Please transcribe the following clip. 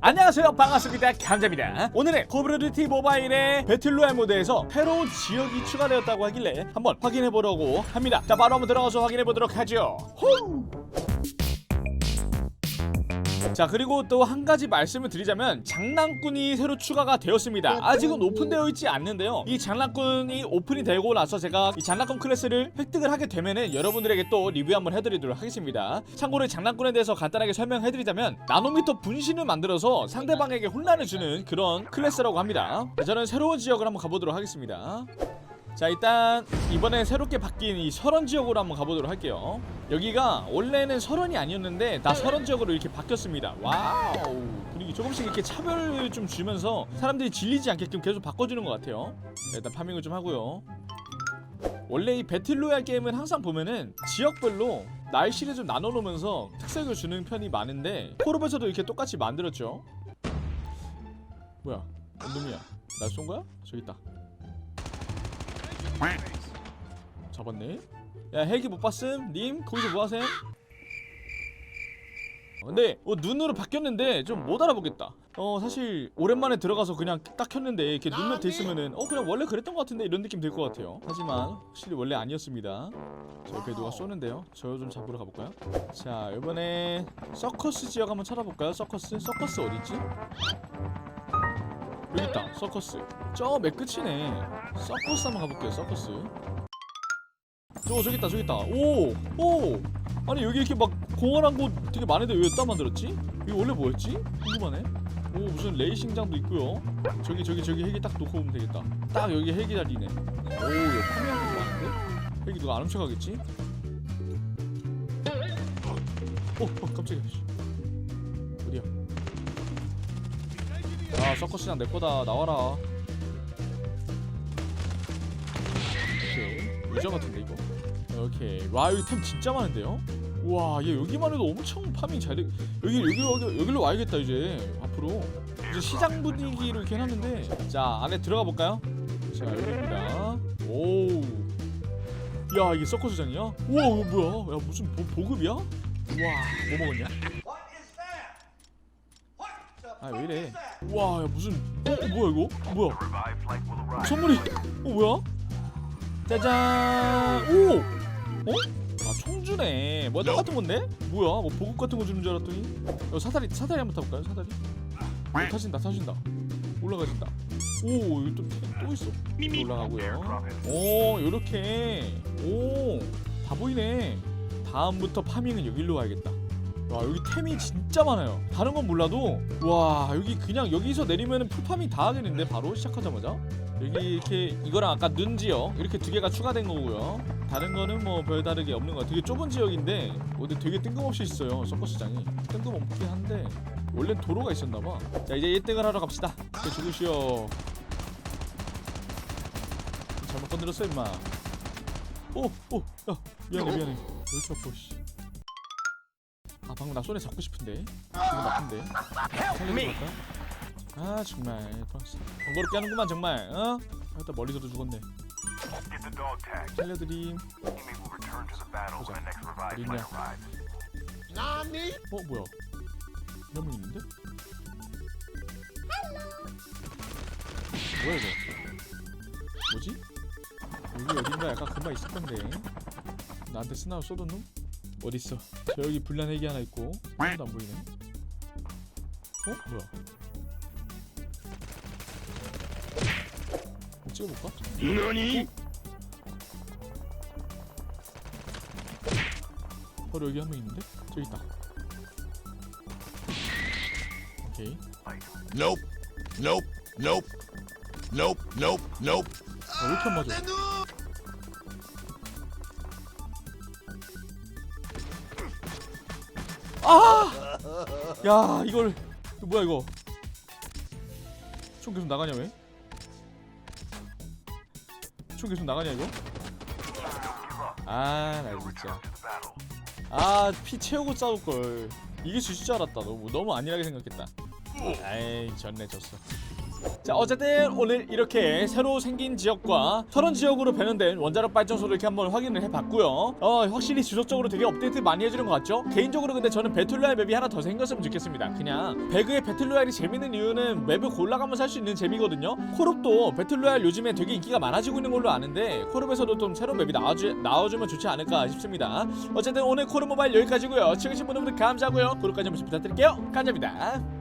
안녕하세요. 반갑습니다. 감자입니다. 오늘은 코브르듀티 모바일의 배틀로얄 모드에서 새로운 지역이 추가되었다고 하길래 한번 확인해보려고 합니다. 자 바로 한번 들어가서 확인해보도록 하죠. 후! 자 그리고 또 한 가지 말씀을 드리자면 장난꾼이 새로 추가가 되었습니다. 아직은 오픈되어 있지 않는데요. 이 장난꾼이 오픈이 되고 나서 제가 이 장난꾼 클래스를 획득을 하게 되면은 여러분들에게 또 리뷰 한번 해드리도록 하겠습니다. 참고로 이 장난꾼에 대해서 간단하게 설명해드리자면 나노미터 분신을 만들어서 상대방에게 혼란을 주는 그런 클래스라고 합니다. 자, 저는 새로운 지역을 한번 가보도록 하겠습니다 자 일단 이번에 새롭게 바뀐 이 설원 지역으로 한번 가보도록 할게요. 여기가 원래는 설원이 아니었는데 다 설원 지역으로 이렇게 바뀌었습니다. 와우. 분위기 조금씩 이렇게 차별을 좀 주면서 사람들이 질리지 않게끔 계속 바꿔주는 것 같아요. 자, 일단 파밍을 좀 하고요. 원래 이 배틀로얄 게임은 항상 보면은 지역별로 날씨를 좀 나눠 놓으면서 특색을 주는 편이 많은데 포르베에서도 이렇게 똑같이 만들었죠. 뭐야? 뭔 놈이야? 날 쏜 거야? 저기 있다 잡았네. 야 헬기 못 봤음? 님 거기서 뭐 하셈? 어, 근데 어, 눈으로 바뀌었는데 좀 못 알아보겠다. 어 사실 오랜만에 들어가서 그냥 딱 켰는데 이렇게 눈으로 돼 있으면은 어 그냥 원래 그랬던 것 같은데 이런 느낌 들것 같아요. 하지만 확실히 원래 아니었습니다. 저 옆에 누가 쏘는데요. 저 좀 잡으러 가볼까요? 자 이번에 서커스 지역 한번 찾아볼까요? 서커스? 서커스 어딨지? 여기 있다 서커스 저 맨 끝이네 서커스 한번 가볼게요 서커스 저거 저기 있다 저기 있다 오오 아니 여기 이렇게 막 공원한 곳 되게 많은데 왜따 만들었지? 이거 원래 뭐였지? 궁금하네 오 무슨 레이싱장도 있고요 저기 저기 저기 헬기 딱 놓고 오면 되겠다 딱 여기 헬기 자리네 오 여기 파밍한 거 많은데? 헬기 누가 안 훔쳐가겠지? 오, 어 깜짝이야 씨. 어디야 서커스장 내 거다. 나와라. 오케이 같은데 이거? 오케이. 와 여기 템 진짜 많은데요? 우와 얘 여기만 해도 엄청 파밍 잘돼. 여기 여기 여기 여기로 와야겠다 이제. 앞으로. 이제 시장 분위기로 이렇게 해놨는데. 자 안에 들어가 볼까요? 자 여기입니다. 오야 이게 서커스장이야? 우와 이거 뭐야? 야 무슨 보, 보급이야? 우와 뭐 먹었냐 아 왜 이래? 우와 야 무슨 어, 어 뭐야 이거? 뭐야? 선물이 어 뭐야? 짜잔! 오! 어? 아 총주네. 뭐 똑같은 건데? 뭐야? 뭐 보급 같은 거 주는 줄 알았더니. 어, 사다리 사다리 한번 타볼까요? 사다리? 어, 타신다 타신다. 올라가신다. 오 여기 또, 또 있어. 또 올라가고요. 오 요렇게. 오 다 보이네. 다음부터 파밍은 여기로 가야겠다 와 여기 템이 진짜 많아요. 다른 건 몰라도 와 여기 그냥 여기서 내리면은 풀파밍 다 하겠는데 바로 시작하자마자? 여기 이렇게 이거랑 아까 눈 지역 이렇게 두 개가 추가된 거고요. 다른 거는 뭐 별다르게 없는 거 되게 좁은 지역인데 어디 되게 뜬금없이 있어요 서커스장이. 뜬금없긴 한데 원래는 도로가 있었나봐. 자 이제 1등을 하러 갑시다. 저 죽으시오. 잘못 건드렸어 임마. 오오야 미안해 미안해. 왜 이렇게 아파 씨. 아 방금 나 손에 잡고 싶은데. 기분 나쁜데. 살려주고 갈까? 아 정말. 번거롭게 하는구만 정말. 어? 아, 일단 멀리서도 죽었네. 살려드림. 보자. 어딨냐 어 뭐야? 분 있는데? 뭐야 이거? 뭐지? 여기 어딘가 약간 금방 있을 건데. 나한테 스나우 쏘던 놈? 어딨어 저 여기 불난 헬기 하나 있고 하나도 안 보이네 어? 뭐야 한번 찍어볼까? 너니? 바로 여기 한 명 있는데? 저기 있다 오케이 Nope. Nope. Nope. Nope. Nope. Nope. 아, 왜 이렇게 안 맞아 아! 야 이걸 이거 뭐야 이거 총 계속 나가냐 왜? 총 계속 나가냐 이거? 아나 진짜 아 피 채우고 싸울걸 이게 질줄 알았다 너무 너무 안일하게 생각했다 아이 졌네 졌어 자 어쨌든 오늘 이렇게 새로 생긴 지역과 서런 지역으로 변형된 원자력 발전소를 이렇게 한번 확인을 해봤고요. 어 확실히 지속적으로 되게 업데이트 많이 해주는 것 같죠? 개인적으로 근데 저는 배틀로얄 맵이 하나 더 생겼으면 좋겠습니다. 그냥 배그의 배틀로얄이 재밌는 이유는 맵을 골라가면서 할 수 있는 재미거든요. 콜옵도 배틀로얄 요즘에 되게 인기가 많아지고 있는 걸로 아는데 콜옵에서도 좀 새로운 맵이 나와주, 나와주면 좋지 않을까 싶습니다. 어쨌든 오늘 콜옵 모바일 여기까지고요. 시청해주신 분들 감사하고요. 구독까지 한 번씩 부탁드릴게요. 감사합니다